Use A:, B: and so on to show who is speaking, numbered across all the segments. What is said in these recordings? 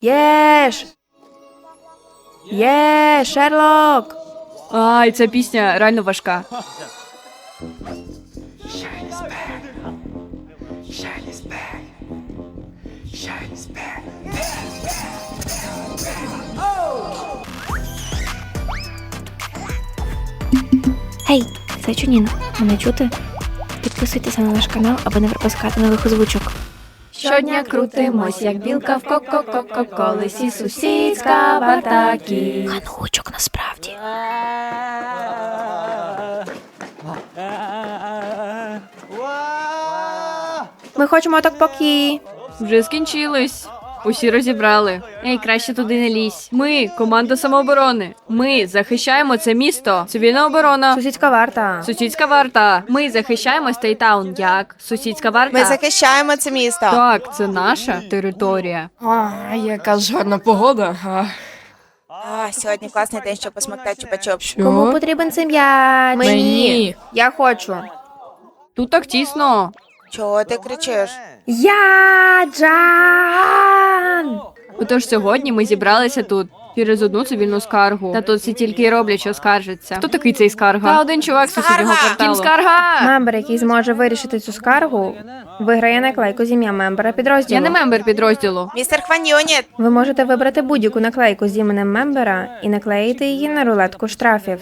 A: Єш! Є, Шерлок!
B: Ай, ця пісня реально важка.
A: Гей, це Чуніна. Мене чути? Підписуйтеся на наш канал, аби не пропускати нових озвучок.
B: Щодня крутимось, як білка в коко-коко-колесі, сусідська в атакі.
A: Насправді. Ми хочемо так поки.
B: Вже скінчилось. Усі розібрали. Ей, краще туди не лізь. Ми команда самооборони. Ми захищаємо це місто. Цивільна оборона.
A: Сусідська варта.
B: Сусідська варта. Ми захищаємо Стейтаун. Як? Сусідська варта.
C: Ми захищаємо це місто.
B: Так, це наша територія.
D: А, яка ж гарна погода. А,
C: А, сьогодні класний день, щоб посмоктати чупа-чуп.
A: Кому потрібен цей м'яч?
D: Мені.
A: Я хочу.
B: Тут так тісно.
C: Чого ти кричиш?
A: Я Джан!
B: Отож сьогодні ми зібралися тут через одну цивільну скаргу. Та тут всі тільки й роблять, що скаржаться. Хто такий цей скарга? Та один чувак з сусіднього кварталу. Кім скарга?
A: Мембер, який зможе вирішити цю скаргу, виграє наклейку з ім'я мембера підрозділу.
B: Я не мембер підрозділу.
C: Містер Хваньоніт!
A: Ви можете вибрати будь-яку наклейку з іменем мембера і наклеїти її на рулетку штрафів.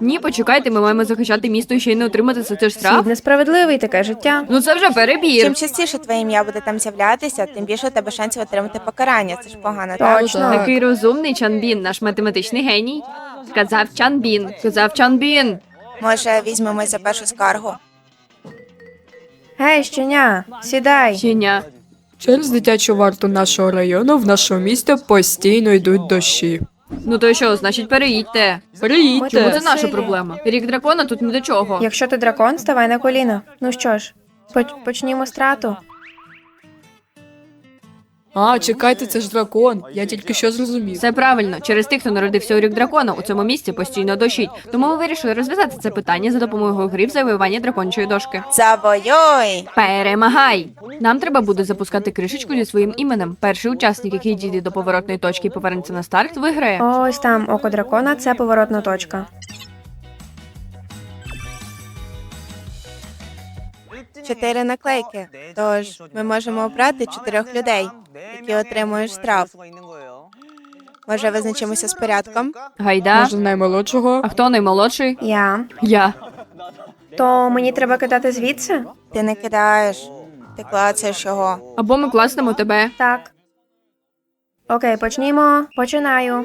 B: Ні, почекайте, ми маємо захищати місто і ще й не отримати за це штраф.
A: Світ несправедливий, таке життя.
B: Ну це вже перебір.
C: Чим частіше твоє ім'я буде там з'являтися, тим більше у тебе шансів отримати покарання. Це ж погано, так?
A: Точно.
D: так.
B: Такий розумний Чанбін, наш математичний геній. Сказав Чанбін. Сказав Чанбін.
C: Може, візьмемось за першу скаргу.
A: Гей, щеня, сідай.
B: Щеня.
D: Через дитячу варту нашого району в нашому місті постійно йдуть дощі.
B: Ну то що, значить, переїдьте.
D: Переїдьте.
B: Чому це наша проблема? Рік дракона тут ні до чого.
A: Якщо ти дракон, ставай на коліна. Ну що ж, поч- почнімо страту.
D: А, чекайте, це ж дракон. Я тільки що зрозумів.
B: Все правильно. Через тих, хто народився у рік дракона, у цьому місці постійно дощить. Тому ми вирішили розв'язати це питання за допомогою гри в завоювання дракончої дошки.
C: Завойой!
B: Перемагай! Нам треба буде запускати кришечку зі своїм іменем. Перший учасник, який дійде до поворотної точки і повернеться на старт, виграє.
A: Ось там око дракона це поворотна точка.
C: Чотири наклейки. Тож ми можемо обрати чотирьох людей, які отримують штраф. Може, визначимося з порядком?
B: Гайда.
D: Може, наймолодшого?
B: А хто наймолодший?
A: Я.
B: Я.
A: То мені треба кидати звідси?
C: Ти не кидаєш. Ти клацаєш його.
B: Або ми класнемо тебе.
A: Так. Окей, почнімо. Починаю.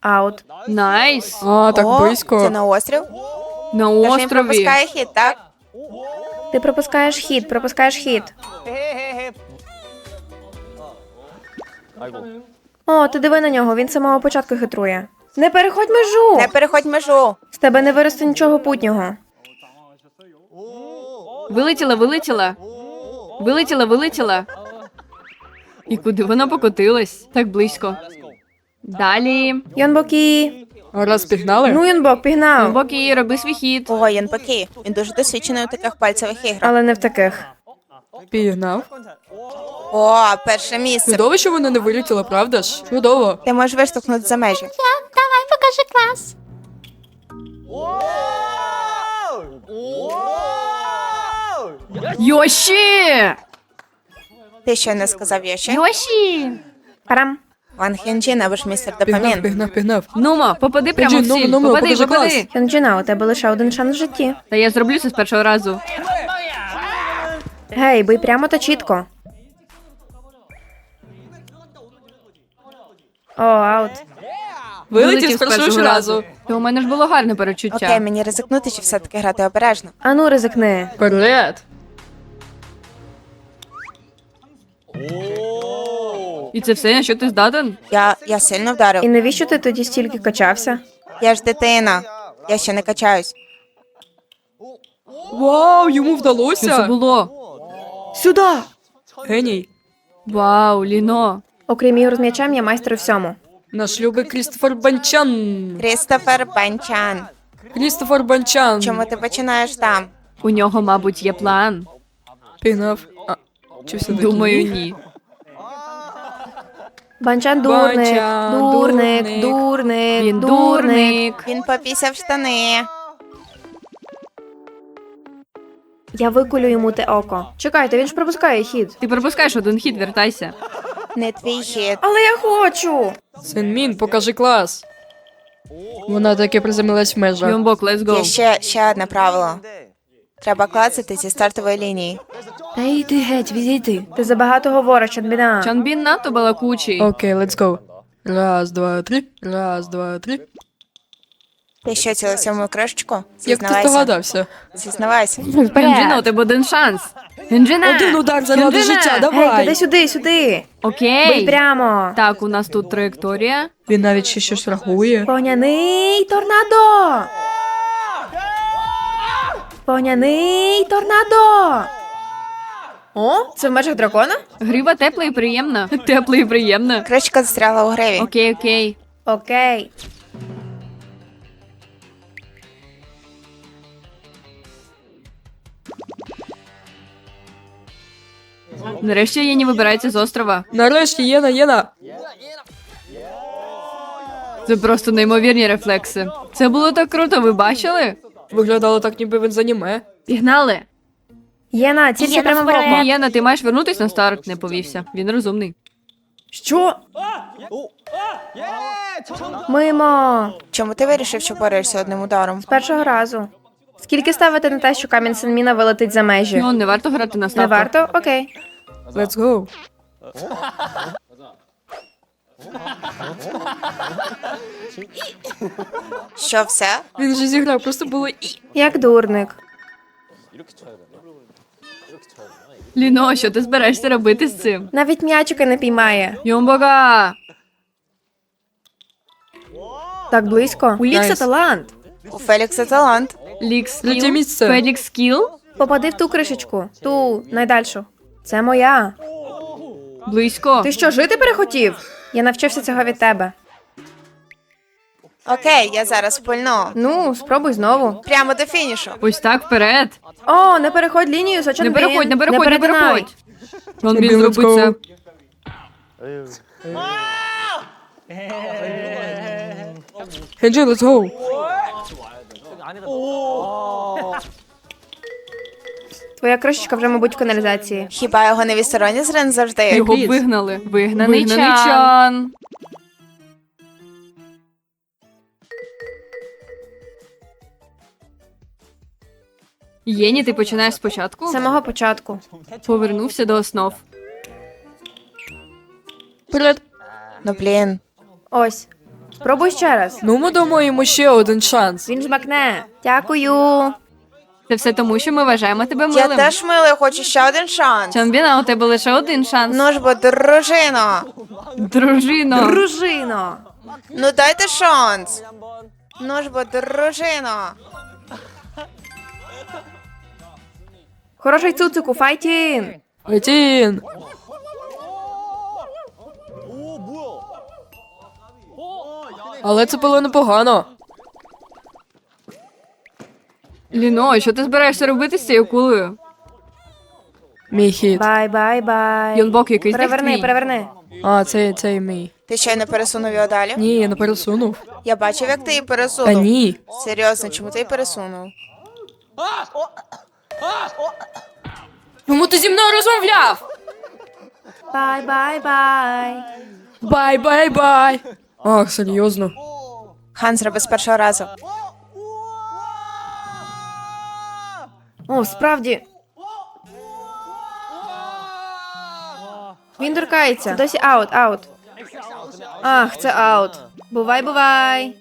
A: Аут.
B: Найс.
D: А, так
C: О,
D: близько.
C: Це на острів?
B: На
C: Тож він
B: острові.
C: пропускає хід, так?
A: Ти пропускаєш хід, пропускаєш хід. О, ти диви на нього, він з самого початку хитрує. Не переходь межу!
C: Не переходь межу.
A: З тебе не виросте нічого путнього.
B: Вилетіла, вилетіла. Вилетіла, вилетіла. І куди вона покотилась? Так близько. Далі.
A: Йонбокі.
D: Раз пігнали?
A: Ну, Йонбок, пігнав.
B: Боки, роби свій хід.
C: Ого, Янпаки. Він дуже досвідчений у таких пальцевих іграх.
A: Але не в таких.
D: Пігнав.
C: О, перше місце.
D: Чудово, що вона не вилетіла, правда ж? Чудово.
C: Ти можеш виштовхнути за межі. Давай, покажи клас.
B: Йоші!
C: Ти що не сказав я ще?
B: Йоші!
A: Парам.
C: Ван Хенджін або ж містер
D: Пігнав,
C: Допамін.
D: пігнав, пігнав.
B: Нумо, попади прямо в
D: Піджи,
B: ціль.
D: ну, ну,
B: Попади,
D: покажи
B: попади.
D: клас.
A: Хьонджіна, у тебе лише один шанс в житті.
B: Та я зроблю це з першого разу.
A: Гей, бий прямо та чітко. О, аут.
D: Вилетів з першого разу.
B: То у мене ж було гарне перечуття.
C: Окей, мені ризикнути чи все-таки грати обережно?
A: Ану, ризикни.
D: Вперед.
B: І це все, на що ти здатен?
C: Я, я сильно вдарив.
A: І навіщо ти тоді стільки качався?
C: Я ж дитина. Я ще не качаюсь.
D: Вау, йому вдалося.
B: Що це було?
D: Сюди. Геній.
B: Вау, Ліно.
A: Окрім ігор з м'ячем, я майстер у всьому.
D: Наш любий Крістофер Банчан.
C: Крістофер Банчан.
D: Крістофер Банчан.
C: Чому ти починаєш там?
B: У нього, мабуть, є план.
D: Пігнав. А, чи все
B: Думаю, ні.
A: Банчан дурник,
D: Банчан
A: дурник,
D: дурник.
A: дурник,
B: Він
A: дурник.
C: Він попісяв штани.
A: Я викулю йому те око. Чекайте, він ж пропускає хід.
B: Ти пропускаєш один хід, вертайся.
C: Не твій хід.
A: Але я хочу.
D: Синмін, покажи клас. Вона таки приземлилась в межах.
B: Йомбок, let's
C: Є
B: go.
C: ще, ще одне правило. Треба клацати зі стартової лінії.
A: Та йди геть, відійди. Ти забагато говориш, Чанбіна.
B: Чанбін надто балакучий.
D: Окей, let's go. Раз, два, три. Раз, два, три.
C: Ти що, цілився в мою кришечку?
D: Як ти
C: Зізнавайся.
D: здогадався?
C: Зізнавайся.
B: Генджина, у тебе один шанс. Генджина!
D: Один удар заради
B: Генджина!
D: життя,
A: Гей,
D: давай.
A: туди сюди, сюди. Бий
B: Окей.
A: прямо.
B: Так, у нас тут траєкторія.
D: Він навіть ще щось рахує.
A: Поняний торнадо. Поняний торнадо. О, це в межах дракона?
B: Грива тепла і приємна. Тепла і приємна.
C: Кришечка застряла у гриві.
B: Окей, окей.
A: Окей.
B: Нарешті Єні вибирається з острова.
D: Нарешті, Єна, Єна.
B: Це просто неймовірні рефлекси. Це було так круто, ви бачили?
D: Виглядало так, ніби він з аніме.
B: Пігнали!
A: Єна, тільки прямо в око.
B: Єна, ти маєш вернутись на старт. Не повівся. Він розумний.
A: Що? Мимо.
C: Чому ти вирішив, що борешся одним ударом?
A: З першого разу. Скільки ставити на те, що камінь Сенміна вилетить за межі?
B: Ну, не варто грати на
A: Не
B: ставку.
A: варто? Окей.
D: Let's go.
C: Що все?
D: Він же зіграв, просто було і.
A: Як дурник.
B: Ліно, що ти збираєшся робити з цим?
A: Навіть м'ячика не піймає.
B: Йомбога!
A: Так близько. У Лікса
D: Найс.
A: талант.
C: У Фелікса талант.
B: Лікс
D: Третє місце.
B: Фелікс скіл?
A: Попади в ту кришечку. Ту найдальшу. Це моя.
B: Близько.
A: Ти що, жити перехотів? Я навчився цього від тебе.
C: Окей, я зараз пульну.
A: Ну, спробуй знову.
C: Прямо до фінішу.
B: Ось так вперед.
A: О, не переходь лінію,
B: Не
A: Сочанбін.
B: переходь, не переходь, не переходь. Вон він зробить це.
D: go. Генджи, let's go.
A: Твоя кришечка вже, мабуть, в каналізації.
C: Хіба його не відсторонні зрен завжди?
B: Його
D: Привіт.
B: вигнали. Вигнаний, Вигнаний чан. чан. Єні, ти починаєш спочатку?
A: З самого початку.
B: Повернувся до основ.
D: Вперед.
C: Ну блін.
A: Ось. Спробуй ще раз.
D: Ну, ми дамо йому ще один шанс.
A: Він жмакне. Дякую.
B: Це все тому, що ми вважаємо тебе
C: Я теж милий, хочу ще один шанс.
B: Чанбіна, у тебе лише один шанс.
C: Ну ж бо, дружино.
B: Дружино.
A: Дружино.
C: Ну дайте шанс. Ну ж бо, дружино.
A: Хороший цуцику, файтін.
D: Летін. Але це було непогано.
B: Ліно, що ти збираєшся робити з цією кулею?
D: Мій хід.
A: Бай, бай, бай.
B: Йонбок якийсь так
A: Переверни,
B: твій.
A: переверни.
D: А, це, це і мій.
C: Ти що не пересунув його далі?
D: Ні, я не пересунув.
C: Я бачив, як ти її
D: Та
C: пересунув.
D: ні.
C: Серйозно, чому ти її пересунув?
D: Чому ти зі мною розмовляв?
A: Бай, бай, бай.
D: Бай, бай, бай. Ах, серйозно.
C: Хан зробив з першого разу.
A: О, справді. Він дуркається. Досі аут, аут. Ах, це аут. Бувай, бувай.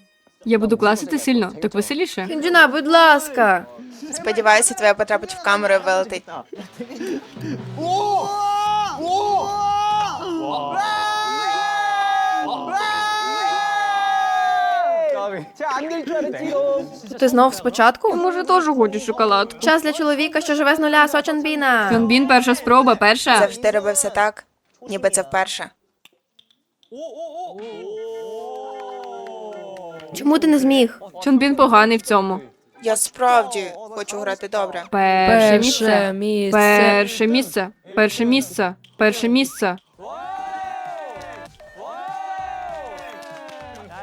B: Я буду класити сильно, так веселіше.
A: Кінджина, будь ласка.
C: Сподіваюся, твоя потрапить в камеру і вилетить.
A: Ти знов спочатку?
B: Може, теж хочу шоколадку.
A: Час для чоловіка, що живе з нуля, Сочанбіна.
B: Чонбін, перша спроба, перша.
C: Завжди робився так, ніби це вперше.
A: Чому ти не зміг?
B: Чонбін поганий в цьому.
C: Я справді хочу грати добре.
B: Перше місце.
D: Перше місце.
B: Перше місце. Перше місце. Перше місце.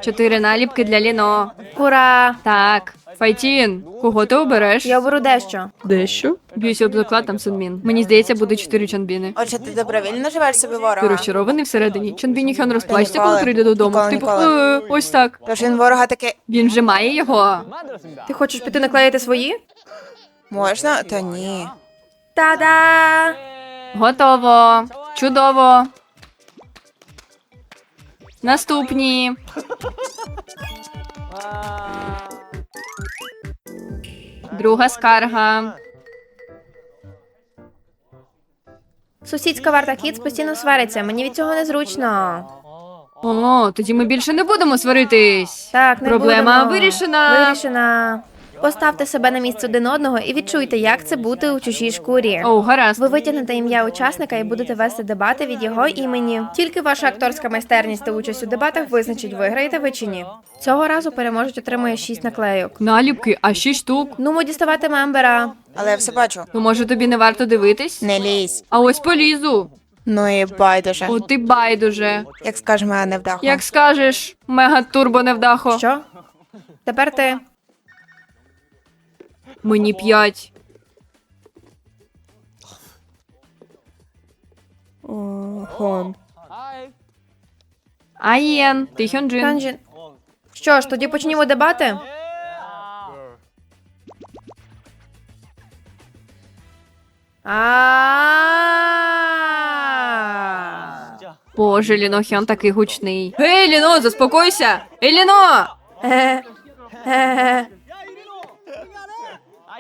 B: Чотири наліпки для Ліно.
A: Ура!
B: Так. Файтін, кого ти обереш?
A: Я оберу дещо.
D: Дещо?
B: Б'юся об заклад там Сунмін. Мені здається, буде чотири чонбіни.
C: Отже, ти добровільно живеш собі
B: Ти
C: ворога.
B: розчарований всередині. Чонбін і Хьон розплачеться,
C: ніколи.
B: коли прийде додому.
C: Ніколи,
B: типу,
C: ніколи.
B: «Е, ось так.
C: Тож він ворога таки
B: Він вже має його.
A: Ти хочеш піти наклеїти свої?
C: можна, та ні.
A: Та-да!
B: Готово. Чудово. Наступні. Друга скарга.
A: Сусідська варта Кіц постійно свариться. Мені від цього незручно.
B: О, тоді ми більше не будемо сваритись.
A: Так, не
B: Проблема
A: будемо.
B: вирішена.
A: Вирішена. Поставте себе на місце один одного і відчуйте, як це бути у чужій шкурі.
B: О, гаразд.
A: Ви витягнете ім'я учасника і будете вести дебати від його імені. Тільки ваша акторська майстерність та участь у дебатах визначить, виграєте ви чи ні. Цього разу переможець отримує 6 наклейок.
B: Наліпки, а шість штук.
A: Ну, ми діставати мембера.
C: Але я все бачу.
B: Ну, може, тобі не варто дивитись?
C: Не лізь.
B: А ось полізу.
C: Ну і байдуже.
B: О, ти байдуже.
C: Як скаже мене невдахо.
B: Як скажеш, мега турбо невдахо.
A: Що? Тепер ти.
B: Мені п'ять.
D: Хон.
B: Аєн, ти Хьонджин.
A: Канджін. Що ж, тоді почнімо дебати? А.
B: Боже, Ліно Хьон такий гучний. Гей, Ліно, заспокойся! Ей, Ліно!
A: Е-е-е.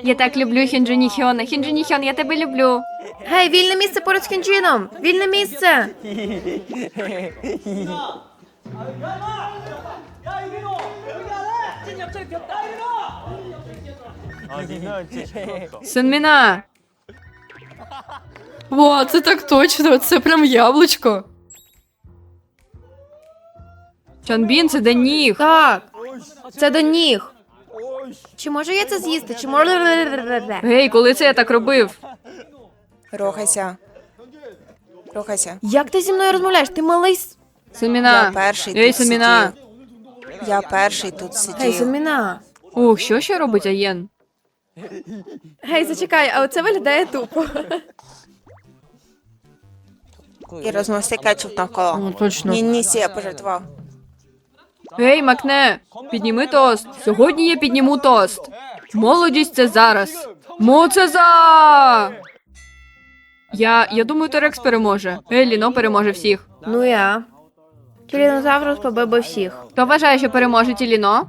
B: Я так люблю. Хінджині Хьон, я тебе люблю.
A: Гей, вільне місце поруч з кінджином! Вільне місце!
B: Сунміна!
D: Ва, це так точно, це прям яблучко.
B: Чонбін, це де ніг.
A: Так, це до ніг. Чи можу я це з'їсти? Чи можу.
B: Гей, коли це я так робив?
C: Рухайся. Рухайся.
A: Як ти зі мною розмовляєш? Ти малий. с-.
C: Я перший
B: Ей,
C: тут
B: Сунміна.
C: сидів. Я перший тут
A: Гей,
C: сидів.
A: Сунміна.
B: Ох, що ще робить Аєн?
A: Гей, зачекай, а оце виглядає тупо.
C: І розмости кетчуп навколо.
D: Ну, точно.
C: Ні, ні, сі, я пожартував.
B: Гей, Макне, підніми тост. Сьогодні я підніму тост. Молодість це зараз. Моцеза! Я, я думаю, Терекс переможе. Гей, Ліно переможе всіх.
A: Ну я. Тірінозаврус побив би всіх.
B: Хто вважає, що переможе Тіліно?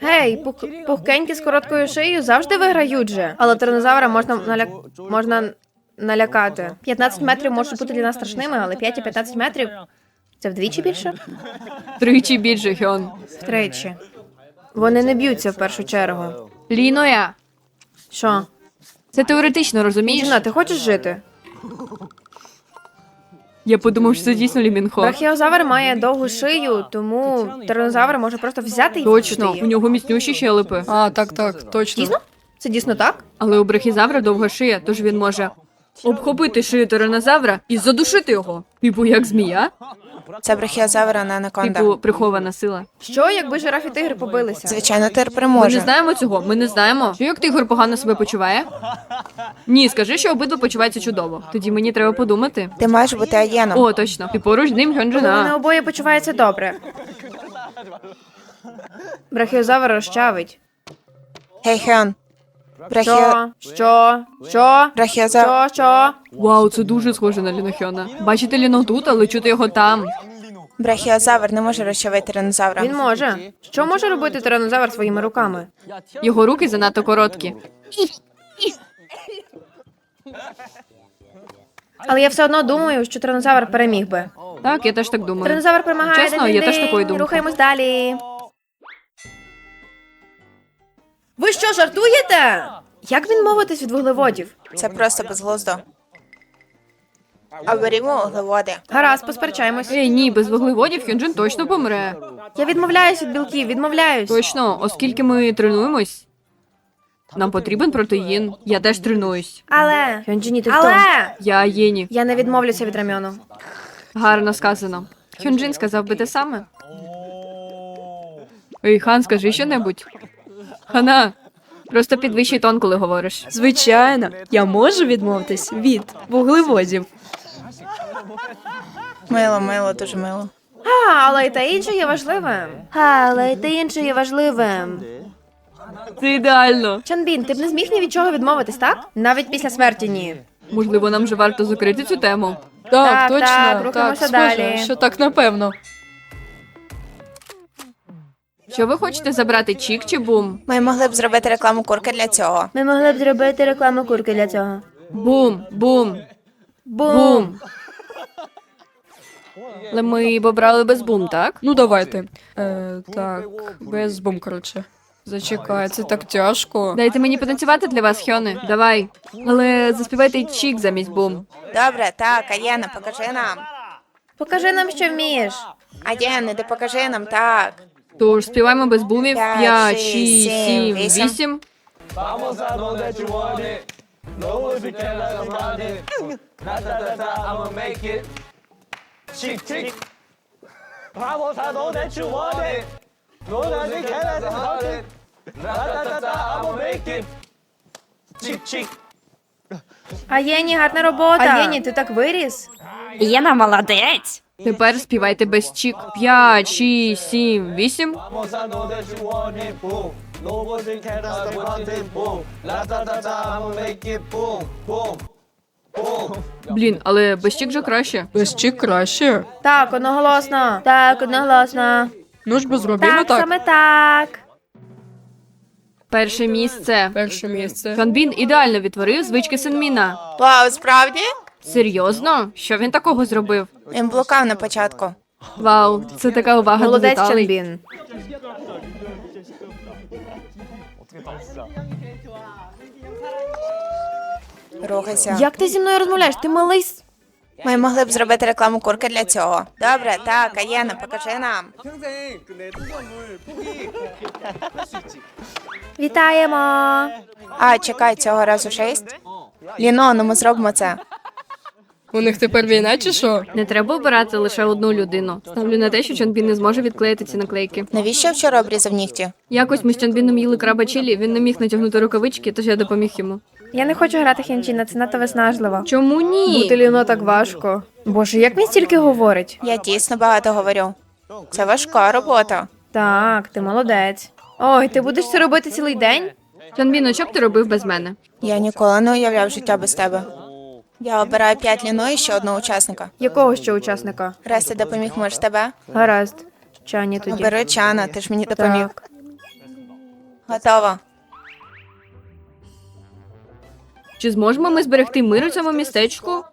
A: Гей, пух... пухкенькі з короткою шиєю завжди виграють же. Але тиранозавра можна наля... можна налякати. 15 метрів можуть бути для нас страшними, але 5 і 15 метрів це вдвічі більше?
B: Тричі більше Хьон.
A: Втричі. Вони не б'ються в першу чергу.
B: Ліноя,
A: Що?
B: це теоретично, розумієш?
A: Діна, ти хочеш жити?
B: Я подумав, що це дійсно Лімінхо.
A: Брахіозавр має довгу шию, тому тиранозавр може просто взяти і
B: Точно, у
A: її.
B: нього міцніші щелепи.
D: А, так, так, точно.
A: Дійсно? Це дійсно так?
B: Але у брахізавра довга шия, тож він може обхопити шию тиранозавра і задушити його. Типу, як змія,
C: Це брахіозавра на анаконда.
B: типу прихована сила.
A: Що, якби жираф і тигр побилися?
C: Звичайно, тир
B: Ми не
C: переможе.
B: знаємо цього. Ми не знаємо. Що як тигр погано себе почуває? Ні, скажи, що обидва почуваються чудово. Тоді мені треба подумати.
C: Ти маєш бути аєном.
B: О, точно. І поруч з ним
A: вони
B: Хьонджина.
A: обоє почуваються добре. Брахіозавр розчавить.
C: Гей, Хен. Брахіо...
A: Що? Що? Що?
C: Брахіозавр...
A: Що? Що?
B: Вау, це дуже схоже на Лінохьона. Бачите Ліно тут, але чути його там.
C: Брахіозавр не може розчавити тиранозавра.
A: Він може. Що може робити тиранозавр своїми руками?
B: Його руки занадто короткі.
A: Але я все одно думаю, що тиранозавр переміг би.
B: Так, я теж так думаю.
A: Тиранозавр перемагає.
B: Чесно, я теж такої думки.
A: Рухаємось далі. Що, жартуєте? Як він мовитись від вуглеводів?
C: Це просто безглуздо. А берімо углеводи.
A: Гаразд, посперечаємось.
B: Ей, ні, без вуглеводів Хьонджин точно помре.
A: Я відмовляюсь від білків, відмовляюсь.
B: Точно, оскільки ми тренуємось. Нам потрібен протеїн. Я теж тренуюсь.
A: Але. Хьонджині, ти хто? Але!
B: Я Єні.
A: Я не відмовлюся від рамьону.
B: Гарно сказано. Хюнджин сказав би те саме. Ей, хан, скажи щонебудь. Хана, просто підвищий тон, коли говориш.
D: Звичайно, я можу відмовитись від вуглеводів.
C: Мило, мило, дуже мило.
A: А, але й те інше є важливим. А, але й те інше є важливим.
B: Це ідеально.
A: Чанбін, ти б не зміг ні від чого відмовитись, так? Навіть після смерті ні.
B: Можливо, нам вже варто закрити цю тему.
D: Так,
A: Так,
D: точно,
A: так,
D: так,
A: рухаємося
D: схоже,
A: далі.
D: що так напевно.
B: Що ви хочете забрати, чік чи бум?
C: Ми могли б зробити рекламу курки для цього.
A: Ми могли б зробити рекламу курки для цього.
B: Бум, бум,
A: Бум!
B: бум. Але ми б обрали без бум, так?
D: Ну давайте. Е, так, без бум, коротше. Зачекай, це так тяжко.
B: Дайте мені потанцювати для вас, Хьони. Давай. Але заспівайте чік замість бум.
C: Добре, так, Аєна, покажи нам.
A: Покажи нам, що вмієш.
C: Аєна, ти покажи нам, так.
B: Тож співаємо без бумів.
C: П'ять,
B: 5,
C: шість,
B: 6,
C: сім,
B: 7,
C: вісім.
B: 8.
E: Vamos a donde you want it. No if you cannot around it. Na da da da, I'ma make it. Chick chick. Vamos a donde you want it. No if you cannot around it. Na da da da, I'ma make it. Chick chick.
A: А Єні, гарна робота. А Єні, ти так виріс?
F: Єна молодець.
B: Тепер співайте без чік. 5, 6, 7, 8.
E: Vamos a donde you want it. Boom. No if you cannot around it. Boom. La da da da, I'ma make it. Boom boom. Boom.
B: Блін, але без чік же краще.
D: Без чик краще.
A: Так, одноголосно. Так, одноголосно.
D: Ну ж бо зробімо
A: Так,
D: так.
A: саме так.
B: Перше місце.
D: Перше місце.
B: Ханбін ідеально відтворив звички Сенміна.
C: Вау, справді?
B: Серйозно? Що він такого зробив?
C: Він блукав на початку.
B: Вау, це така увага до
A: Молодець,
B: деталей.
A: Чанбін.
C: Рухайся.
A: Як ти зі мною розмовляєш? Ти малий. с-
C: Ми могли б зробити рекламу курки для цього. Добре, так, Аєна, покажи нам.
A: Вітаємо.
C: А, чекай, цього разу шість. Ліно, ну ми зробимо це.
D: У них тепер війна чи що?
B: Не треба обирати лише одну людину. Ставлю на те, що Чонбін не зможе відклеїти ці наклейки.
C: Навіщо вчора обрізав нігті?
B: Якось ми з Чонбіном їли краба чилі, він не міг натягнути рукавички, тож я допоміг йому.
A: Я не хочу грати хінчіна, це надто виснажливо.
B: Чому ні?
A: Бути ліно так важко. Боже, як він стільки говорить?
C: Я дійсно багато говорю. Це важка робота.
A: Так, ти молодець. Ой, ти будеш це робити цілий день?
B: Чонбіно, що б ти робив без мене?
C: Я ніколи не уявляв життя без тебе. Я обираю п'ять ліно і ще одного учасника.
A: Якого ще учасника?
C: Раз ти допоміг, може тебе?
A: Гаразд. Чані тоді.
C: Обери Чана, ти ж мені допоміг.
A: Так.
C: Готово.
B: Чи зможемо ми зберегти мир у цьому містечку?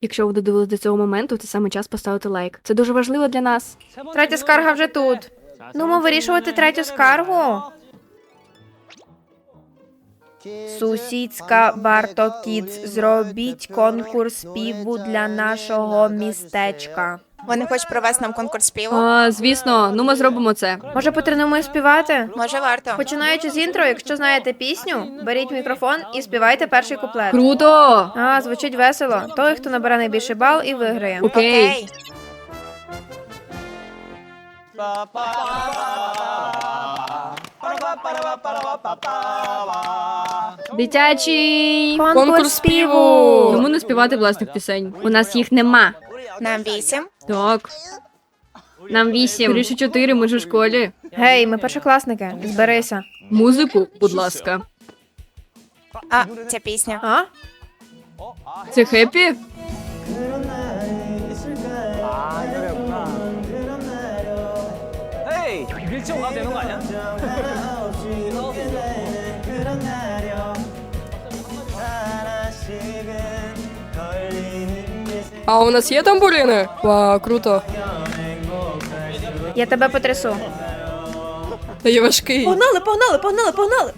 B: Якщо ви додивились до цього моменту, це саме час поставити лайк. Це дуже важливо для нас.
A: Третя скарга вже тут. Ну, ми вирішувати третю скаргу. Сусідська Барто Кідс, зробіть конкурс співу для нашого містечка.
C: Вони хочуть провести нам конкурс співу?
B: А, звісно, ну ми зробимо це.
A: Може, потренуємо співати?
C: Може, варто.
A: Починаючи з інтро, якщо знаєте пісню, беріть мікрофон і співайте перший куплет.
B: Круто!
A: А, звучить весело. Той, хто набере найбільший бал і виграє.
B: Окей.
C: Окей.
B: Дитячий.
A: Конкурс співу.
B: Чому не співати власних пісень? У нас їх нема.
C: Нам вісім.
B: Так. Нам вісім. Скоріше чотири, ми ж у школі.
A: Гей, ми першокласники. Зберися.
B: Музику, будь ласка.
C: А, ця пісня.
A: А?
B: Це хеппі?
E: 헤
D: А у нас є тамбурини? Вау, круто.
A: Я тебе потрясу.
D: Та є важкий.
A: Погнали, погнали, погнали, погнали.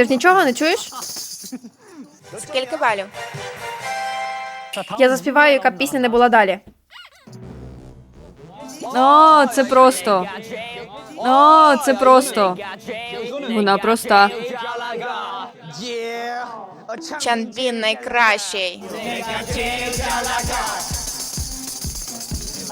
A: Ти ж нічого не чуєш?
C: Скільки балів?
A: Я заспіваю, яка б пісня не була далі.
B: О, це просто. О, це просто. Вона проста.
C: Чанбін найкращий.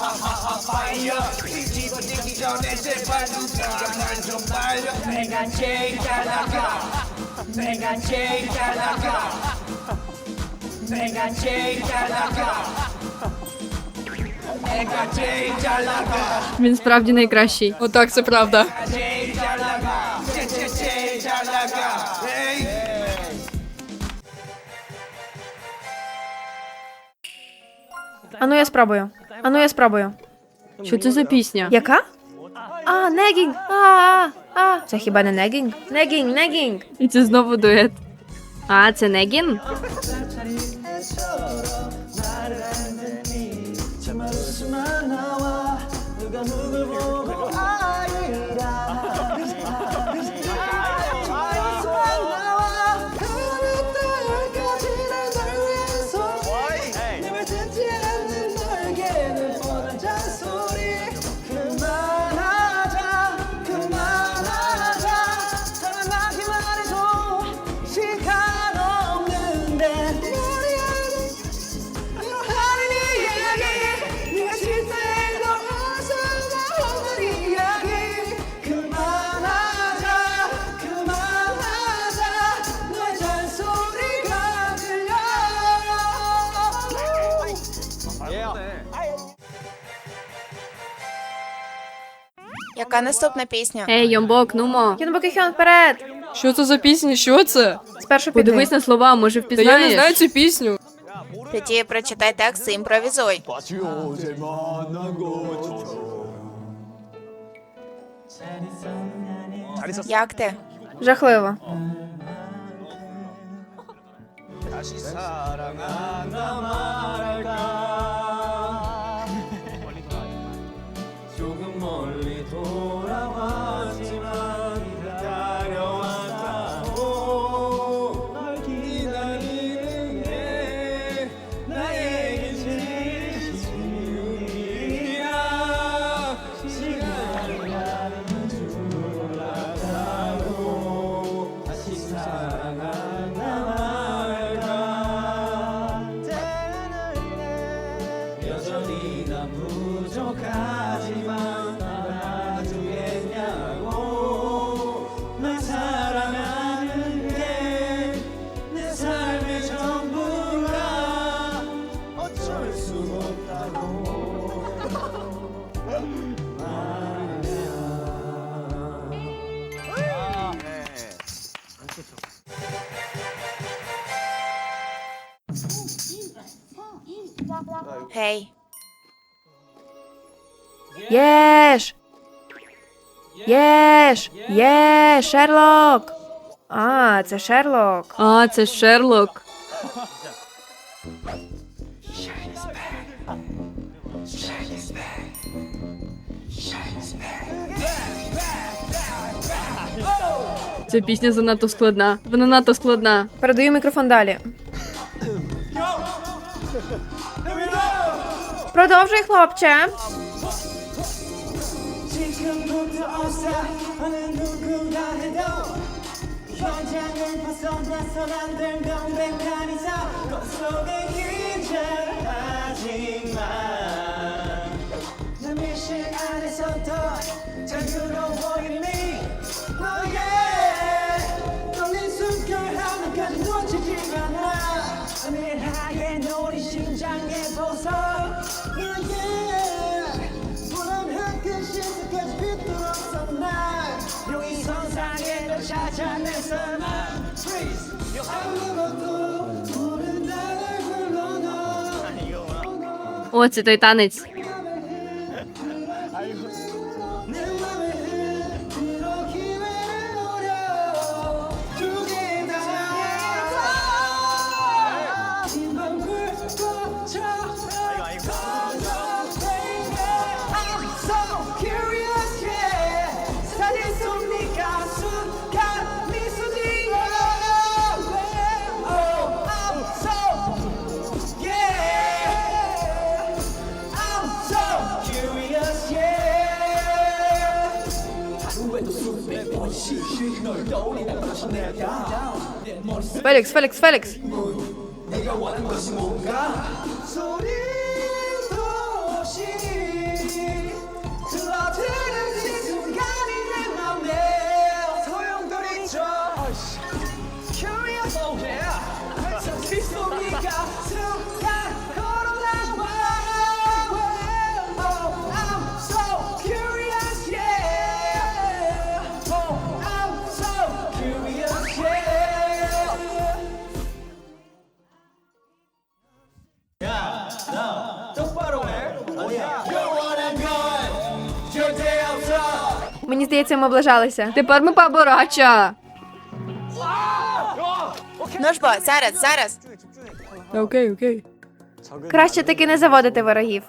E: hot, hot, hot fire. Easy, but diggy down and say, but you got a man to fire. Mega J, Galaga. Mega J, Galaga. Mega J, Galaga. Mega J, Galaga.
B: Він справді найкращий.
D: Отак, це правда.
E: J, Galaga. J, J, Galaga.
A: Ану, я спробую. Ану, я спробую.
B: Що це за пісня?
A: Яка? А, негінг. А, а, а. Це хіба не негінг? Негінг, негінг.
B: І це знову дует. А, це Негін?
C: Яка наступна пісня?
B: Ей, Йомбок, нумо.
A: Кінбокіхьон вперед.
D: Що це за пісня? Що це?
A: Спершу піди.
B: Подивись на слова, може
D: Та я не знаю цю пісню.
C: Тоді прочитай текст і імпровізуй. Як ти?
A: Жахливо. Єш! Є, Шерлок! А, це Шерлок.
B: А, це Шерлок. Ця пісня занадто складна. Вона надто складна.
A: Передаю мікрофон далі. Продовжуй, хлопче.
E: 어느 누구라 해도 현장을 벗어나서 안될 명백한이자 거속에 기절하지만 내 미실 안에서 더 자유로워 이미 너의 떨린 숨결 하나까지 놓치지 않아 은밀하게 노린 심장의 보석 Yani sana freeze 아무것도 모른다는 걸 너너 와 진짜 이
A: 따네지 цим облажалися.
B: Тепер ми поборача.
C: Ну ж бо, зараз, зараз.
D: Окей, окей.
A: Краще таки не заводити ворогів.